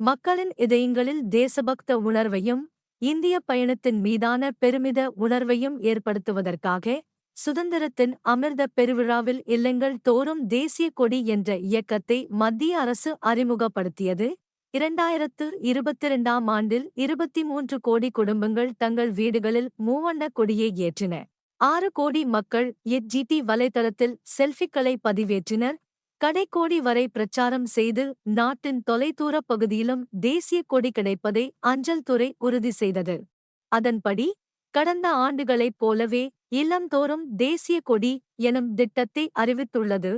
மக்களின் இதயங்களில் தேசபக்த உணர்வையும் இந்திய பயணத்தின் மீதான பெருமித உணர்வையும் ஏற்படுத்துவதற்காக சுதந்திரத்தின் அமிர்த பெருவிழாவில் இல்லங்கள் தோறும் தேசிய கொடி என்ற இயக்கத்தை மத்திய அரசு அறிமுகப்படுத்தியது. இரண்டாயிரத்து இருபத்திரண்டாம் ஆண்டில் இருபத்தி மூன்று கோடி குடும்பங்கள் தங்கள் வீடுகளில் மூவண்ண கொடியை ஏற்றின. ஆறு கோடி மக்கள் எட்ஜிடி வலைதளத்தில் செல்ஃபிக்களை பதிவேற்றினர். கடைக்கோடி வரை பிரச்சாரம் செய்து நாட்டின் தொலைதூரப் பகுதியிலும் தேசிய கொடி கிடைப்பதை அஞ்சல் துறை உறுதி செய்தது. அதன்படி கடந்த ஆண்டுகளைப் போலவே இல்லந்தோறும் தேசிய கொடி எனும் திட்டத்தை அறிவித்துள்ளது.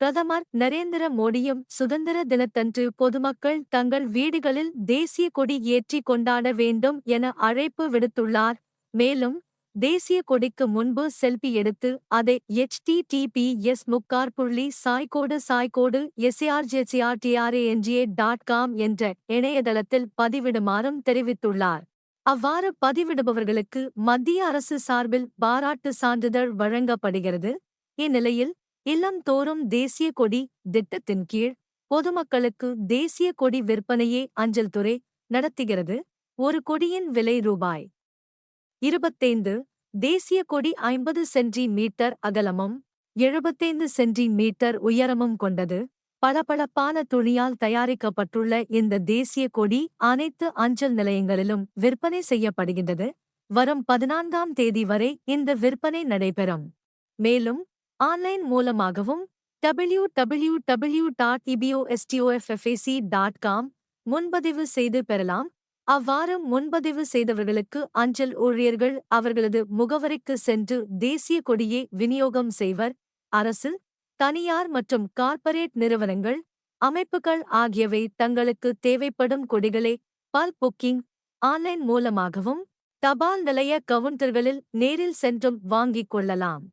பிரதமர் நரேந்திர மோடியும் சுதந்திர தினத்தன்று பொதுமக்கள் தங்கள் வீடுகளில் தேசிய கொடி ஏற்றி கொண்டாட வேண்டும் என அழைப்பு விடுத்துள்ளார். மேலும் தேசிய கொடிக்கு முன்பு செல்பி எடுத்து அதை எச்டிடிபிஎஸ் முக்கார் புள்ளி சாய்கோடு சாய்கோடு எஸ்ஏஆர்ஜேசிஆர்டிஆர்ஏஎன்ஜிஏ டாட் காம் என்ற இணையதளத்தில் பதிவிடுமாறும் தெரிவித்துள்ளார். அவ்வாறு பதிவிடுபவர்களுக்கு மத்திய அரசு சார்பில் பாராட்டு சான்றிதழ் வழங்கப்படுகிறது. இந்நிலையில் இல்லம் தோறும் தேசிய கொடி திட்டத்தின் கீழ் பொதுமக்களுக்கு தேசிய கொடி விற்பனையே அஞ்சல் துறை நடத்துகிறது. ஒரு கொடியின் விலை ரூபாய் இருபத்தைந்து தேசிய கொடி ஐம்பது சென்டிமீட்டர் அகலமும் எழுபத்தைந்து சென்டிமீட்டர் உயரமும் கொண்டது. பளபளப்பான துணியால் தயாரிக்கப்பட்டுள்ள இந்த தேசிய கொடி அனைத்து அஞ்சல் நிலையங்களிலும் விற்பனை செய்யப்படுகின்றது. வரும் பதினான்காம் தேதி வரை இந்த விற்பனை நடைபெறும். மேலும் ஆன்லைன் மூலமாகவும் W W W dot இபிஓஎஸ்டிஓஎஃப்எஃப்ஏசி dot com முன்பதிவு செய்து பெறலாம். அவ்வாறு முன்பதிவு செய்தவர்களுக்கு அஞ்சல் ஊழியர்கள் அவர்களது முகவரிக்கு சென்று தேசிய கொடியை விநியோகம் செய்வர். அரசு தனியார் மற்றும் கார்ப்பரேட் நிறுவனங்கள் அமைப்புகள் ஆகியவை தங்களுக்கு தேவைப்படும் கொடிகளை பால் புக்கிங் ஆன்லைன் மூலமாகவும் தபால் நிலைய கவுண்டர்களில் நேரில் சென்றும் வாங்கிக் கொள்ளலாம்.